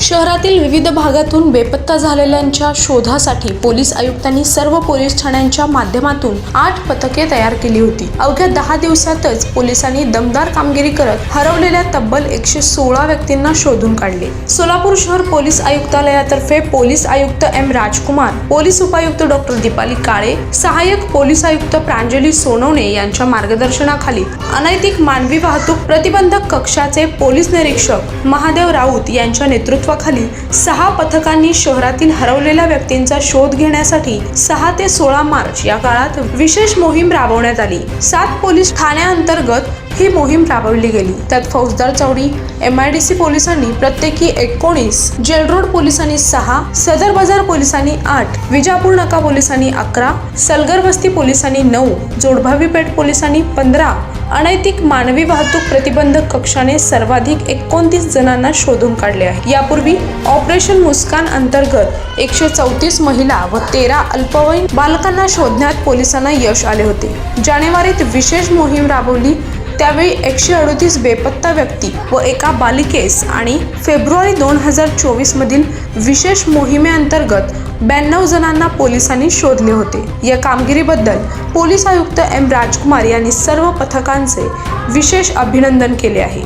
शहरातील विविध भागातून बेपत्ता झालेल्यांच्या शोधासाठी पोलीस आयुक्तांनी सर्व पोलीस ठाण्यांच्या माध्यमातून आठ पथके तयार केली होती. अवघ्या दहा दिवसातच पोलिसांनी दमदार कामगिरी करत हरवलेल्या तब्बल एकशे सोळा व्यक्तींना शोधून काढले. सोलापूर शहर पोलीस आयुक्तालयातर्फे पोलीस आयुक्त एम राजकुमार पोलीस उपायुक्त डॉक्टर दीपाली काळे सहाय्यक पोलीस आयुक्त प्रांजली सोनवणे यांच्या मार्गदर्शनाखाली अनैतिक मानवी वाहतूक प्रतिबंधक कक्षाचे पोलीस निरीक्षक महादेव राऊत यांच्या नेतृत्व नेतृत्वाखाली सहा पथकांनी शहरातील हरवलेल्या व्यक्तींचा शोध घेण्यासाठी सहा ते सोळा मार्च या काळात विशेष मोहीम राबवण्यात आली. सात पोलीस ठाण्याअंतर्गत ही मोहीम राबवली गेली. त्यात फौजदार चौडी एम आय डी सी पोलिसांनी प्रत्येकी एकोणीस जेल रोड पोलिसांनी सहा सदर बाजार पोलिसांनी आठ विजापूर नाका पोलिसांनी अकरा सलगर वस्ती पोलिसांनी नऊ जोडभावी पेठ पोलिसांनी पंधरा अनैतिक मानवी वाहतूक प्रतिबंधक कक्षाने सर्वाधिक एकोणतीस जणांना शोधून काढले आहे. यापूर्वी ऑपरेशन मुस्कान अंतर्गत एकशे चौतीस महिला व तेरा अल्पवयीन बालकांना शोधण्यात पोलिसांना यश आले होते. जानेवारीत विशेष मोहीम राबवली त्यावेळी एकशे अडतीस बेपत्ता व्यक्ती व एका बालिकेस आणि फेब्रुवारी दोन हजार चोवीसमधील विशेष मोहिमेअंतर्गत ब्याण्णव जणांना पोलिसांनी शोधले होते. या कामगिरीबद्दल पोलीस आयुक्त एम. राजकुमार यांनी सर्व पथकांचे विशेष अभिनंदन केले आहे.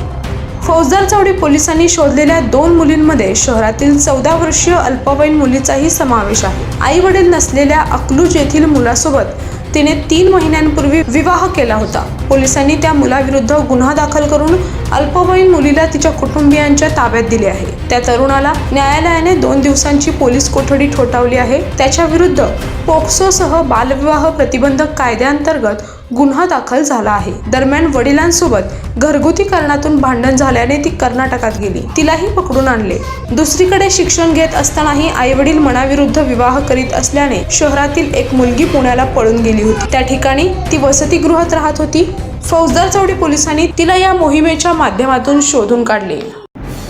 फौजदार चौडी पोलिसांनी शोधलेल्या दोन मुलींमध्ये शहरातील चौदा वर्षीय अल्पवयीन मुलीचाही समावेश आहे. आई वडील नसलेल्या अकलूज येथील मुलासोबत तिने तीन महिन्यांपूर्वी विवाह केला होता. पोलिसांनी त्या मुलाविरुद्ध गुन्हा दाखल करून अल्पवयीन मुलीला तिच्या कुटुंबियांच्या ताब्यात दिले आहे. त्या तरुणाला न्यायालयाने दोन दिवसांची पोलीस कोठडी ठोठावली आहे. त्याच्या विरुद्ध पोक्सोसह बालविवाह प्रतिबंधक कायद्याअंतर्गत गुन्हा दाखल झाला आहे. दरम्यान वडिलांसोबत घरगुती कारणातून भांडण झाल्याने ती कर्नाटकात गेली. तिलाही पकडून आणले. दुसरीकडे शिक्षण घेत असतानाही आई वडील मनाविरुद्ध विवाह करीत असल्याने शहरातील एक मुलगी पुण्याला पळून गेली होती. त्या ठिकाणी ती वसतिगृहात राहत होती. फौजदार चौडी पोलिसांनी तिला या मोहिमेच्या माध्यमातून शोधून काढले.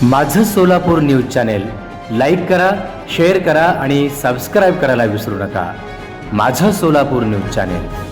माझं सोलापूर न्यूज चॅनेल लाईक करा शेअर करा आणि सबस्क्राईब करायला विसरू नका. माझं सोलापूर न्यूज चॅनेल.